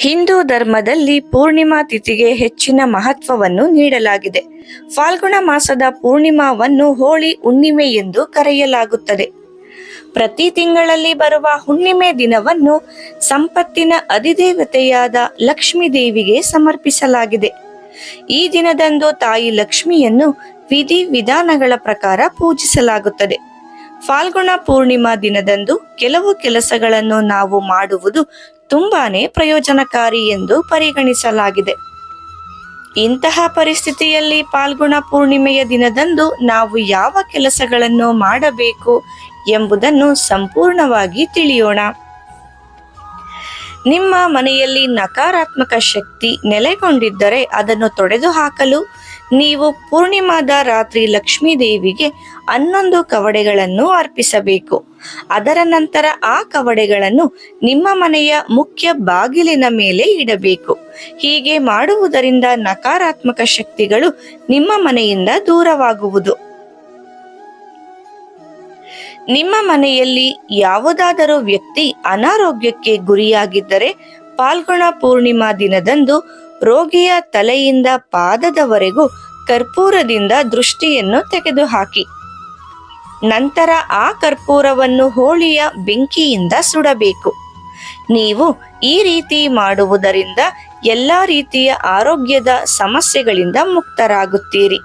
ಹಿಂದೂ ಧರ್ಮದಲ್ಲಿ ಪೂರ್ಣಿಮಾ ತಿಥಿಗೆ ಹೆಚ್ಚಿನ ಮಹತ್ವವನ್ನು ನೀಡಲಾಗಿದೆ. ಫಾಲ್ಗುಣ ಮಾಸದ ಪೂರ್ಣಿಮಾವನ್ನು ಹೋಳಿ ಹುಣ್ಣಿಮೆ ಎಂದು ಕರೆಯಲಾಗುತ್ತದೆ. ಪ್ರತಿ ತಿಂಗಳಲ್ಲಿ ಬರುವ ಹುಣ್ಣಿಮೆ ದಿನವನ್ನು ಸಂಪತ್ತಿನ ಅಧಿದೇವತೆಯಾದ ಲಕ್ಷ್ಮೀ ದೇವಿಗೆ ಸಮರ್ಪಿಸಲಾಗಿದೆ. ಈ ದಿನದಂದು ತಾಯಿ ಲಕ್ಷ್ಮಿಯನ್ನು ವಿಧಿ ವಿಧಾನಗಳ ಪ್ರಕಾರ ಪೂಜಿಸಲಾಗುತ್ತದೆ. ಫಾಲ್ಗುಣ ಪೂರ್ಣಿಮಾ ದಿನದಂದು ಕೆಲವು ಕೆಲಸಗಳನ್ನು ನಾವು ಮಾಡುವುದು ತುಂಬಾನೇ ಪ್ರಯೋಜನಕಾರಿ ಎಂದು ಪರಿಗಣಿಸಲಾಗಿದೆ. ಇಂತಹ ಪರಿಸ್ಥಿತಿಯಲ್ಲಿ ಪಾಲ್ಗುಣ ಪೂರ್ಣಿಮೆಯ ದಿನದಂದು ನಾವು ಯಾವ ಕೆಲಸಗಳನ್ನು ಮಾಡಬೇಕು ಎಂಬುದನ್ನು ಸಂಪೂರ್ಣವಾಗಿ ತಿಳಿಯೋಣ. ನಿಮ್ಮ ಮನೆಯಲ್ಲಿ ನಕಾರಾತ್ಮಕ ಶಕ್ತಿ ನೆಲೆಗೊಂಡಿದ್ದರೆ ಅದನ್ನು ತೊಡೆದು ಹಾಕಲು ನೀವು ಪೂರ್ಣಿಮಾದ ರಾತ್ರಿ ಲಕ್ಷ್ಮೀ ದೇವಿಗೆ ಹನ್ನೊಂದು ಕವಡೆಗಳನ್ನು ಅರ್ಪಿಸಬೇಕು. ಅದರ ನಂತರ ಆ ಕವಡೆಗಳನ್ನು ನಿಮ್ಮ ಮನೆಯ ಮುಖ್ಯ ಬಾಗಿಲಿನ ಮೇಲೆ ಇಡಬೇಕು. ಹೀಗೆ ಮಾಡುವುದರಿಂದ ನಕಾರಾತ್ಮಕ ಶಕ್ತಿಗಳು ನಿಮ್ಮ ಮನೆಯಿಂದ ದೂರವಾಗುವುದು. ನಿಮ್ಮ ಮನೆಯಲ್ಲಿ ಯಾವುದಾದರೂ ವ್ಯಕ್ತಿ ಅನಾರೋಗ್ಯಕ್ಕೆ ಗುರಿಯಾಗಿದ್ದರೆ ಪಾಲ್ಗೊಣ ಪೂರ್ಣಿಮಾ ದಿನದಂದು ರೋಗಿಯ ತಲೆಯಿಂದ ಪಾದದವರೆಗೂ ಕರ್ಪೂರದಿಂದ ದೃಷ್ಟಿಯನ್ನು ತೆಗೆದುಹಾಕಿ. ನಂತರ ಆ ಕರ್ಪೂರವನ್ನು ಹೋಳಿಯ ಬೆಂಕಿಯಿಂದ ಸುಡಬೇಕು. ನೀವು ಈ ರೀತಿ ಮಾಡುವುದರಿಂದ ಎಲ್ಲ ರೀತಿಯ ಆರೋಗ್ಯದ ಸಮಸ್ಯೆಗಳಿಂದ ಮುಕ್ತರಾಗುತ್ತೀರಿ.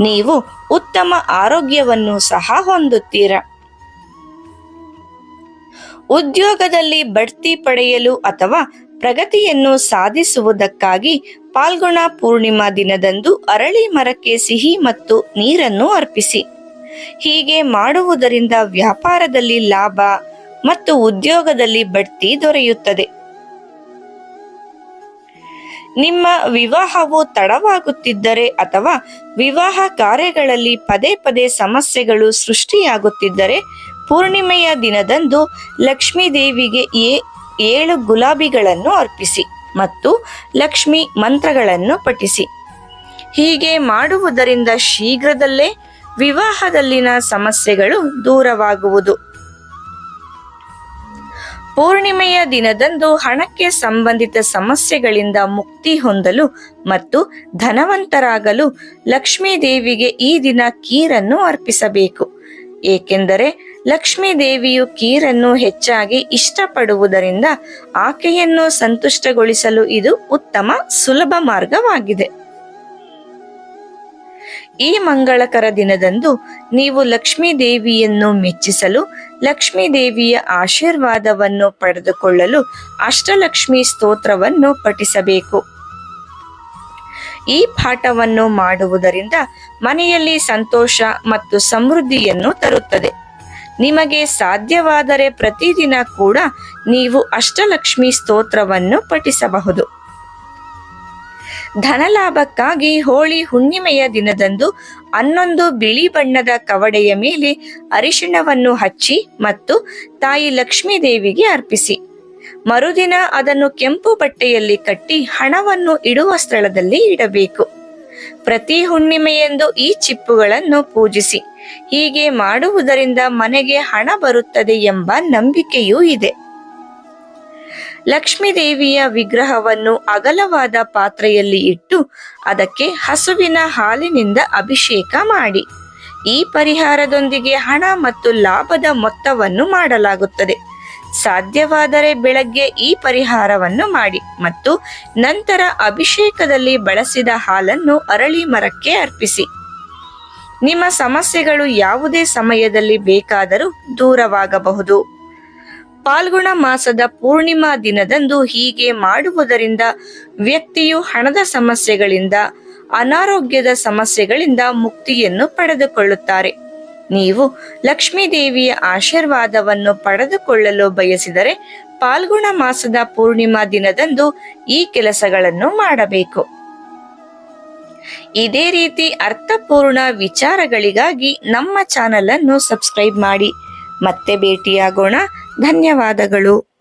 ನೀವು ಉತ್ತಮ ಆರೋಗ್ಯವನ್ನು ಸಹ ಹೊಂದುತ್ತೀರಾ? ಉದ್ಯೋಗದಲ್ಲಿ ಬಡ್ತಿ ಪಡೆಯಲು ಅಥವಾ ಪ್ರಗತಿಯನ್ನು ಸಾಧಿಸುವುದಕ್ಕಾಗಿ ಪಾಲ್ಗೊಣ ಪೂರ್ಣಿಮಾ ದಿನದಂದು ಅರಳಿ ಮರಕ್ಕೆ ಸಿಹಿ ಮತ್ತು ನೀರನ್ನು ಅರ್ಪಿಸಿ. ಹೀಗೆ ಮಾಡುವುದರಿಂದ ವ್ಯಾಪಾರದಲ್ಲಿ ಲಾಭ ಮತ್ತು ಉದ್ಯೋಗದಲ್ಲಿ ಬಡ್ತಿ ದೊರೆಯುತ್ತದೆ. ನಿಮ್ಮ ವಿವಾಹವು ತಡವಾಗುತ್ತಿದ್ದರೆ ಅಥವಾ ವಿವಾಹ ಕಾರ್ಯಗಳಲ್ಲಿ ಪದೇ ಪದೇ ಸಮಸ್ಯೆಗಳು ಸೃಷ್ಟಿಯಾಗುತ್ತಿದ್ದರೆ ಪೂರ್ಣಿಮೆಯ ದಿನದಂದು ಲಕ್ಷ್ಮೀ ದೇವಿಗೆ ಏ- ಏಳು ಗುಲಾಬಿಗಳನ್ನು ಅರ್ಪಿಸಿ ಮತ್ತು ಲಕ್ಷ್ಮಿ ಮಂತ್ರಗಳನ್ನು ಪಠಿಸಿ. ಹೀಗೆ ಮಾಡುವುದರಿಂದ ಶೀಘ್ರದಲ್ಲೇ ವಿವಾಹದಲ್ಲಿನ ಸಮಸ್ಯೆಗಳು ದೂರವಾಗುವುದು. ಪೂರ್ಣಿಮೆಯ ದಿನದಂದು ಹಣಕ್ಕೆ ಸಂಬಂಧಿತ ಸಮಸ್ಯೆಗಳಿಂದ ಮುಕ್ತಿ ಹೊಂದಲು ಮತ್ತು ಧನವಂತರಾಗಲು ಲಕ್ಷ್ಮೀ ದೇವಿಗೆ ಈ ದಿನ ಕೀರನ್ನು ಅರ್ಪಿಸಬೇಕು. ಏಕೆಂದರೆ ಲಕ್ಷ್ಮೀ ದೇವಿಯು ಕೀರನ್ನು ಹೆಚ್ಚಾಗಿ ಇಷ್ಟಪಡುವುದರಿಂದ ಆಕೆಯನ್ನು ಸಂತುಷ್ಟಗೊಳಿಸಲು ಇದು ಉತ್ತಮ ಸುಲಭ ಮಾರ್ಗವಾಗಿದೆ. ಈ ಮಂಗಳಕರ ದಿನದಂದು ನೀವು ಲಕ್ಷ್ಮೀ ದೇವಿಯನ್ನು ಮೆಚ್ಚಿಸಲು, ಲಕ್ಷ್ಮೀ ದೇವಿಯ ಆಶೀರ್ವಾದವನ್ನು ಪಡೆದುಕೊಳ್ಳಲು ಅಷ್ಟಲಕ್ಷ್ಮಿ ಸ್ತೋತ್ರವನ್ನು ಪಠಿಸಬೇಕು. ಈ ಪಾಠವನ್ನು ಮಾಡುವುದರಿಂದ ಮನೆಯಲ್ಲಿ ಸಂತೋಷ ಮತ್ತು ಸಮೃದ್ಧಿಯನ್ನು ತರುತ್ತದೆ. ನಿಮಗೆ ಸಾಧ್ಯವಾದರೆ ಪ್ರತಿದಿನ ಕೂಡ ನೀವು ಅಷ್ಟಲಕ್ಷ್ಮಿ ಸ್ತೋತ್ರವನ್ನು ಪಠಿಸಬಹುದು. ಧನಲಾಭಕ್ಕಾಗಿ ಹೋಳಿ ಹುಣ್ಣಿಮೆಯ ದಿನದಂದು ಹನ್ನೊಂದು ಬಿಳಿ ಬಣ್ಣದ ಕವಡೆಯ ಮೇಲೆ ಅರಿಶಿಣವನ್ನು ಹಚ್ಚಿ ಮತ್ತು ತಾಯಿ ಲಕ್ಷ್ಮೀ ದೇವಿಗೆ ಅರ್ಪಿಸಿ. ಮರುದಿನ ಅದನ್ನು ಕೆಂಪು ಬಟ್ಟೆಯಲ್ಲಿ ಕಟ್ಟಿ ಹಣವನ್ನು ಇಡುವ ಸ್ಥಳದಲ್ಲಿ ಇಡಬೇಕು. ಪ್ರತಿ ಹುಣ್ಣಿಮೆಯೆಂದು ಈ ಚಿಪ್ಪುಗಳನ್ನು ಪೂಜಿಸಿ. ಹೀಗೆ ಮಾಡುವುದರಿಂದ ಮನೆಗೆ ಹಣ ಬರುತ್ತದೆ ಎಂಬ ನಂಬಿಕೆಯೂ ಇದೆ. ಲಕ್ಷ್ಮೀ ದೇವಿಯ ವಿಗ್ರಹವನ್ನು ಅಗಲವಾದ ಪಾತ್ರೆಯಲ್ಲಿ ಇಟ್ಟು ಅದಕ್ಕೆ ಹಸುವಿನ ಹಾಲಿನಿಂದ ಅಭಿಷೇಕ ಮಾಡಿ. ಈ ಪರಿಹಾರದೊಂದಿಗೆ ಹಣ ಮತ್ತು ಲಾಭದ ಮೊತ್ತವನ್ನು ಮಾಡಲಾಗುತ್ತದೆ. ಸಾಧ್ಯವಾದರೆ ಬೆಳಗ್ಗೆ ಈ ಪರಿಹಾರವನ್ನು ಮಾಡಿ ಮತ್ತು ನಂತರ ಅಭಿಷೇಕದಲ್ಲಿ ಬಳಸಿದ ಹಾಲನ್ನು ಅರಳಿ ಮರಕ್ಕೆ ಅರ್ಪಿಸಿ. ನಿಮ್ಮ ಸಮಸ್ಯೆಗಳು ಯಾವುದೇ ಸಮಯದಲ್ಲಿ ಬೇಕಾದರೂ ದೂರವಾಗಬಹುದು. ಪಾಲ್ಗುಣ ಮಾಸದ ಪೂರ್ಣಿಮಾ ದಿನದಂದು ಹೀಗೆ ಮಾಡುವುದರಿಂದ ವ್ಯಕ್ತಿಯು ಹಣದ ಸಮಸ್ಯೆಗಳಿಂದ, ಅನಾರೋಗ್ಯದ ಸಮಸ್ಯೆಗಳಿಂದ ಮುಕ್ತಿಯನ್ನು ಪಡೆದುಕೊಳ್ಳುತ್ತಾರೆ. ನೀವು ಲಕ್ಷ್ಮೀದೇವಿಯ ಆಶೀರ್ವಾದವನ್ನು ಪಡೆದುಕೊಳ್ಳಲು ಬಯಸಿದರೆ ಪಾಲ್ಗುಣ ಮಾಸದ ಪೂರ್ಣಿಮಾ ದಿನದಂದು ಈ ಕೆಲಸಗಳನ್ನು ಮಾಡಬೇಕು. ಇದೇ ರೀತಿ ಅರ್ಥಪೂರ್ಣ ವಿಚಾರಗಳಿಗಾಗಿ ನಮ್ಮ ಚಾನಲ್ ಅನ್ನು ಸಬ್ಸ್ಕ್ರೈಬ್ ಮಾಡಿ. ಮತ್ತೆ ಭೇಟಿಯಾಗೋಣ. ಧನ್ಯವಾದಗಳು.